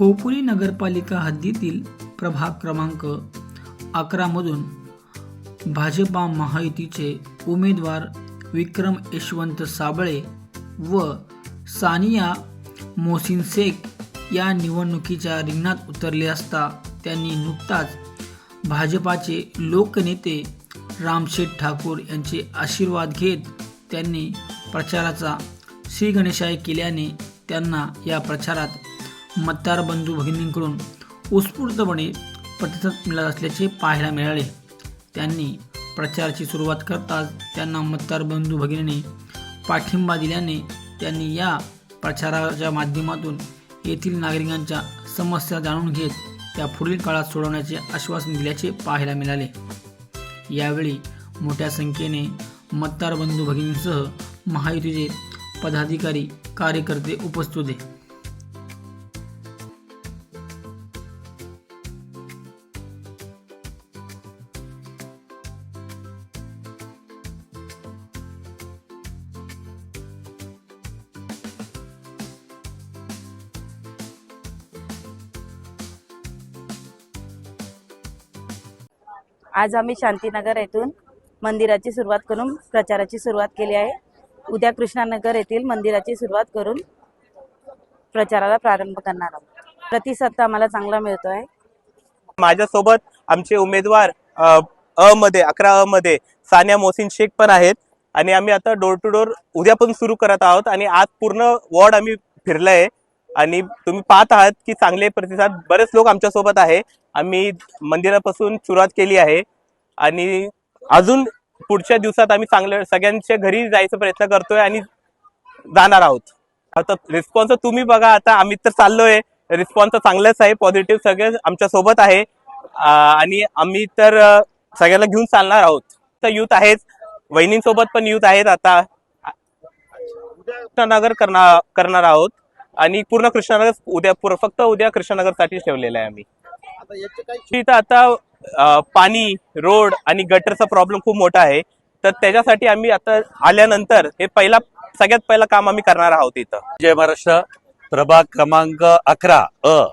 खोपुरी नगरपालिका हद्दीतील प्रभाग क्रमांक अकरामधून भाजपा महायुतीचे उमेदवार विक्रम यशवंत साबळे व सानिया मोहसिन शेख या निवडणुकीच्या रिंगणात उतरले असता त्यांनी नुकताच भाजपाचे लोकनेते रामशेठ ठाकूर यांचे आशीर्वाद घेत त्यांनी प्रचाराचा श्रीगणेशाय केल्याने त्यांना या प्रचारात मतदार बंधू भगिनींकडून उत्स्फूर्तपणे प्रतिसाद मिळत असल्याचे पाहायला मिळाले. त्यांनी प्रचाराची सुरुवात करताच त्यांना मतदार बंधू भगिनींनी पाठिंबा दिल्याने त्यांनी या प्रचाराच्या माध्यमातून येथील नागरिकांच्या समस्या जाणून घेत त्या पुढील काळात सोडवण्याचे आश्वासन दिल्याचे पाहायला मिळाले. यावेळी मोठ्या संख्येने मतदार बंधू भगिनींसह महायुतीचे पदाधिकारी कार्यकर्ते उपस्थित होते. आज आम्ही शांतीनगर येथून मंदिराची सुरुवात करून प्रचाराची सुरुवात केली आहे. उद्या कृष्णानगर येथील मंदिराची सुरुवात करून प्रचाराला प्रारंभ करणार आहोत. प्रतिसाद तर आम्हाला चांगला मिळतो आहे माझ्यासोबत आमचे उमेदवार अ मध्ये अकरा अ मध्ये सानिया मोसिन शेख पण आहेत. आणि आम्ही आता डोर टू डोर उद्या पण सुरू करत आहोत आणि आज पूर्ण वॉर्ड आम्ही फिरलंय. आणि तुम्ही पाहत आहात की चांगले प्रतिसाद बरेच लोक आमच्यासोबत आहे. आम्ही मंदिरापासून सुरुवात केली आहे. आणि अजून पुढच्या दिवसात आम्ही चांगल्या सगळ्यांच्या घरी जायचा प्रयत्न करतोय आणि जाणार आहोत. आता रिस्पॉन्स तुम्ही बघा आता आम्ही तर चाललोय. रिस्पॉन्स चांगलाच आहे पॉझिटिव्ह सगळे आमच्यासोबत आहे. आणि आम्ही तर सगळ्याला घेऊन चालणार आहोत. तर युथ आहेच वहिनींसोबत पण युथ आहेत आता. कृष्णनगर करणार करणार आहोत. आणि पूर्ण कृष्णनगर उद्या फक्त उद्या कृष्णानगरसाठीच ठेवलेलं आहे आम्ही. इथं आता पाणी रोड आणि गटरचा प्रॉब्लेम खूप मोठा आहे. तर त्याच्यासाठी आम्ही आता आल्यानंतर हे पहिला सगळ्यात पहिला काम आम्ही करणार आहोत इथं. जय महाराष्ट्र. प्रभाग क्रमांक अकरा अ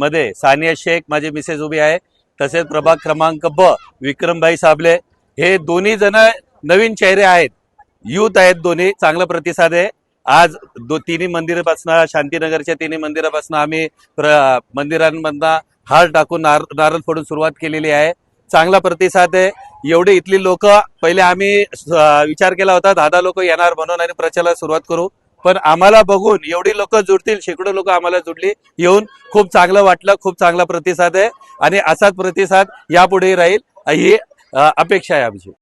मध्ये सानिया शेख माझी मिसेस उभी आहे. तसेच प्रभाग क्रमांक ब विक्रमभाई साबले. हे दोन्ही जण नवीन चेहरे आहेत. युथ आहेत दोन्ही चांगला प्रतिसाद आहे. आज दो तिन्ही मंदिरापासून शांतीनगरच्या तिन्ही मंदिरापासून आम्ही मंदिरांमधनं हार टाकून नार नारळ फोडून सुरुवात केलेली आहे. चांगला प्रतिसाद आहे. एवढे इथली लोक पहिले आम्ही विचार केला होता दहा दहा लोक येणार म्हणून आणि प्रचाराला सुरुवात करू. पण आम्हाला बघून एवढी लोक जुडतील शेकडो लोक आम्हाला जुडली येऊन खूप चांगलं वाटलं खूप चांगला प्रतिसाद आहे. आणि असाच प्रतिसाद यापुढेही राहील ही अपेक्षा आहे आमची.